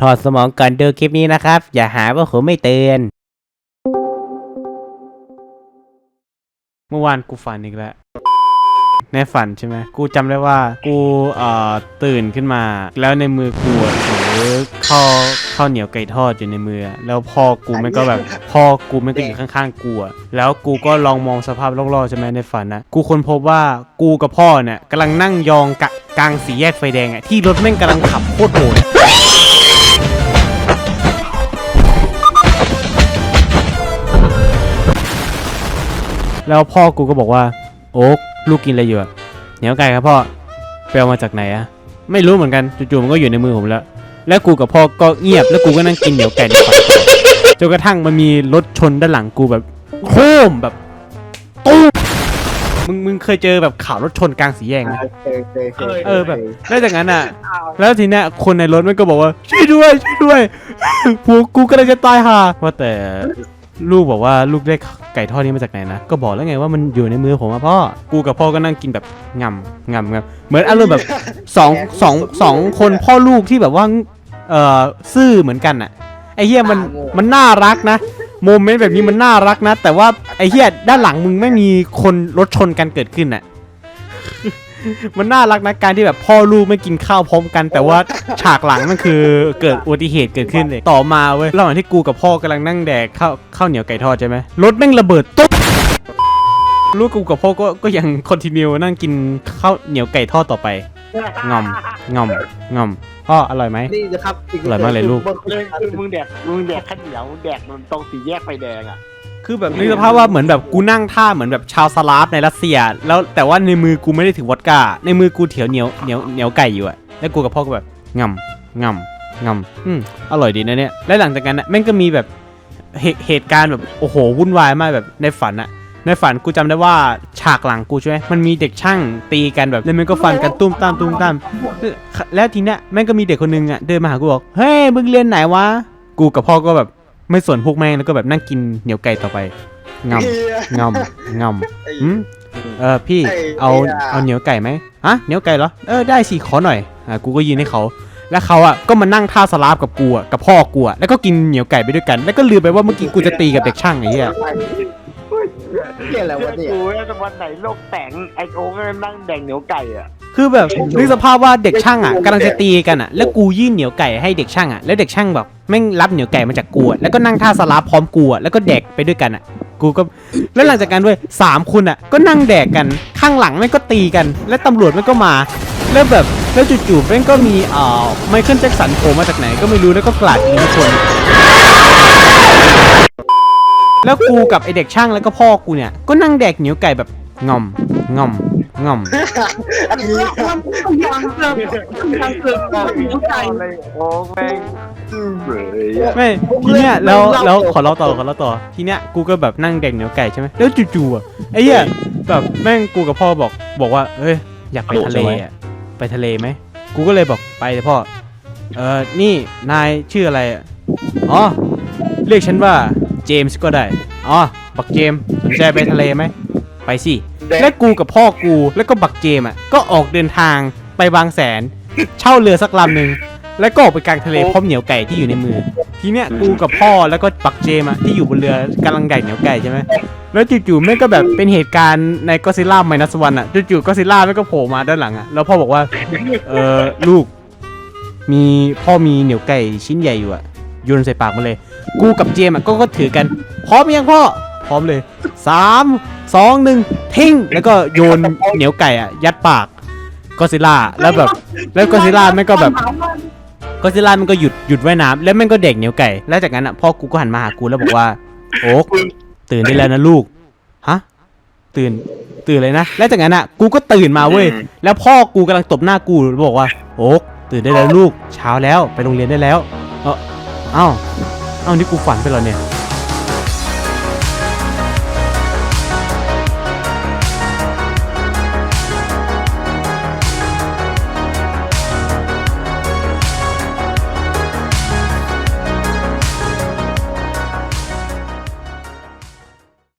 ถอดสมองก่อนดูคลิปนี้นะครับ อย่าหาว่าผมไม่เตือน เมื่อวานกูฝันอีกแล้ว ในฝันใช่ไหม กูจำได้ว่า กูเอ่อตื่นขึ้นมา แล้วในมือกูอะถือข้าวข้าวเหนียวไก่ทอดอยู่ในมืออะแล้วพ่อกูมันก็แบบ พ่อกูมันก็อยู่ข้างๆกูอะแล้วกูก็ลองมองสภาพรอบๆใช่ไหมในฝันนะกูค้นพบว่ากูกับพ่อเนี่ยกำลังนั่งยองกะกลางสี่แยกไฟแดงอะที่รถแม่งกำลังขับโคตรโหด แล้วพ่อกูก็บอกว่า โอ๊กลูกกินอะไรอยู่อะเหนียวไก่ครับพ่อไปเอามาจากไหนอะไม่รู้เหมือนกันจู่ๆมันก็อยู่ในมือผมแล้ว แล้วกูกับพ่อก็เงียบแล้วกูก็นั่งกินเหนียวไก่ในฝันต่อจนกระทั่งมันมีรถชนด้านหลังกูแบบโครมแบบตู้มมึงมึงเคยเจอแบบข่าวรถชนกลางสี่แยกไหม เคยเคยเคยเออแบบแล้วจากนั้นอะ แล้วทีเนี้ยคนในรถมันก็บอกว่าช่วยด้วยช่วยด้วยผัวกูกำลังจะตายห่าว่าแต่ ลูกบอกว่าลูกได้ไก่ทอดนี้มาจากไหนนะ ก็บอกแล้วไงว่ามันอยู่ในมือผมอะพ่อ กูกับพ่อก็นั่งกินแบบงำงำงำเหมือนอารมณ์แบบสองสองสองคนพ่อลูกที่แบบว่าเออซื่อเหมือนกันอะไอ้เหี้ยมันมันน่ารักนะโมเมนต์แบบนี้มันน่ารักนะ แต่ว่าไอ้เหี้ยด้านหลังมึงไม่มีคนรถชนกันเกิดขึ้นอะ มันน่ารักนะการที่แบบพ่อลูกไม่กินข้าวพร้อมกัน แต่ว่าฉากหลังมันคือเกิดอุบัติเหตุเกิดขึ้นเลยต่อมาเว้ยระหว่างที่กูกับพ่อกำลังนั่งแดกข้าวข้าวเหนียวไก่ทอดใช่ไหมรถแม่งระเบิดตุ๊บลูกกูกับพ่อก็ก็ยังคอนติเนียนั่งกินข้าวเหนียวไก่ทอดต่อไปงอมงอมงอมพ่ออร่อยไหมนี่นะครับอร่อยมากเลยลูกเลยคือมึงแดกมึงแดกข้าวเหนียวแดกมันตรงสี่แยกไฟแดงอะ คือแบบนึกสภาพว่าเหมือนแบบกูนั่งท่าเหมือนแบบชาวสลาฟในรัสเซีย แล้วแต่ว่าในมือกูไม่ได้ถือวอดก้า ในมือกูเถียวเหนียวเหนียวเหนียวไก่อยู่อะแล้วกูกับพ่อก็แบบงำงำงำอืมอร่อยดีนะเนี่ยและหลังจากนั้นนะแม่งก็มีแบบเหตุเหตุการณ์แบบโอ้โหวุ่นวายมากแบบในฝันอะในฝันกูจำได้ว่าฉากหลังกูใช่ไหมมันมีเด็กช่างตีกันแบบแล้วมันก็ฟันกันตุ้มตามตุ้มตามแล้วทีเนี้ยแม่งก็มีเด็กคนนึงอะเดินมาหากูบอกเฮ้ยมึงเรียนไหนวะกูกับพ่อก็แบบ ไม่สนพวกแม่งแล้วก็แบบนั่งกินเหนียวไก่ต่อไปงำงอมงอมอืมเออพี่เอาเอาเหนียวไก่ไหมฮะเหนียวไก่เหรอเออได้สิขอหน่อยอะกูก็ยืนให้เขาแล้วเขาอะก็มานั่งท่าสลาฟกับกูอะกับพ่อกูอะแล้วก็กินเหนียวไก่ไปด้วยกัน แล้วก็ลืมไปว่าเมื่อกี้กูจะตีกับเด็กช่างไอ้เหี้ยเกี่ยอะไรวะเนี่ยกูแล้ววันไหนโลกแตงไอโอ๊กก็นั่งแดงเหนียวไก่อะ คือแบบนึกสภาพว่าเด็กช่างอะกำลังจะตีกันอะแล้วกูยื่นเหนียวไก่ให้เด็กช่างอะแล้วเด็กช่างแบบแม่งรับเหนียวไก่มาจากกูแล้วก็นั่งท่าสลาพร้อมกูแล้วก็แดกไปด้วยกันอะ กูก็แล้วหลังจากนั้นด้วยสามคนอะ ก็นั่งแดกกันข้างหลังแม่งก็ตีกัน แล้วตำรวจแม่งก็มา แล้วแบบแล้วจู่ๆแม่งก็มีอ่อไมเคิลแจ็คสันโผล่มาจากไหนก็ไม่รู้แล้วก็กราดยิงทุกคนแล้วกูกับไอเด็กช่างแล้วก็พ่อกูเนี่ยก็นั่งแดกเหนียวไก่แบบงอมงอม งอมยังเกิดยังเกิดเหนียวไก่เลยโอ๊กแม่งเบื่อไม่ทีเนี้ยแล้วแล้วขอเล่าต่อขอเล่าต่อทีเนี้ยกูก็แบบนั่งแดกเหนียวไก่ใช่ไหมแล้วจู่ๆอะไอ้เหี้ยแบบแม่งกูกับพ่อบอกบอกว่าเอ้ยอยากไปทะเลอะไปทะเลไหมกูก็เลยบอกไปเลยพ่อเออนี่นายชื่ออะไรอะอ๋อเรียกฉันว่าเจมส์ก็ได้อ๋อบักเจมส์สนใจไปทะเลไหมไปสิ และกูกับพ่อกูแล้วก็บักเจมอะก็ออกเดินทางไปบางแสน เช่าเรือสักลำหนึ่งแล้วก็ออกไปกลางทะเลพร้อมเหนียวไก่ที่อยู่ในมือ ทีเนี้ยกูกับพ่อแล้วก็ปักเจมอะที่อยู่บนเรือกำลังแดกเหนียวไก่ใช่ไหมแล้วจู่ๆแม่งก็แบบเป็นเหตุการณ์ในก็ซิล่าไมนัสวันอะจู่ๆก็ซิล่าแม่งก็โผล่มาด้านหลังอะแล้วพ่อบอกว่าเออลูก มีพ่อมีเหนียวไก่ชิ้นใหญ่อยู่อะโยนใส่ปากมาเลย กูกับเจมอะก็ก็ถือกัน พร้อมยังพ่อ พร้อมเลยสาม สองหนึ่งทิ้งแล้วก็โยนเหนียวไก่อะยัดปากก็ซิล่าแล้วแบบแล้วก็ซิล่าแม่งก็แบบก็ซิล่ามันก็หยุดหยุดว่ายน้ำแล้วมันก็เด็กเหนียวไก่แล้วจากนั้นอะพ่อกูก็หันมาหากูแล้วบอกว่า โอ๊กตื่นได้แล้วนะลูกฮะตื่นตื่นเลยนะ แล้วจากนั้นอะกูก็ตื่นมาเว้ยแล้วพ่อกูกำลังตบหน้ากูแล้วบอกว่า โอ๊กตื่นได้แล้วลูก เช้าแล้วไปโรงเรียนได้แล้ว เออเอ้าเอ้านี่กูฝันไปแล้วเนี่ย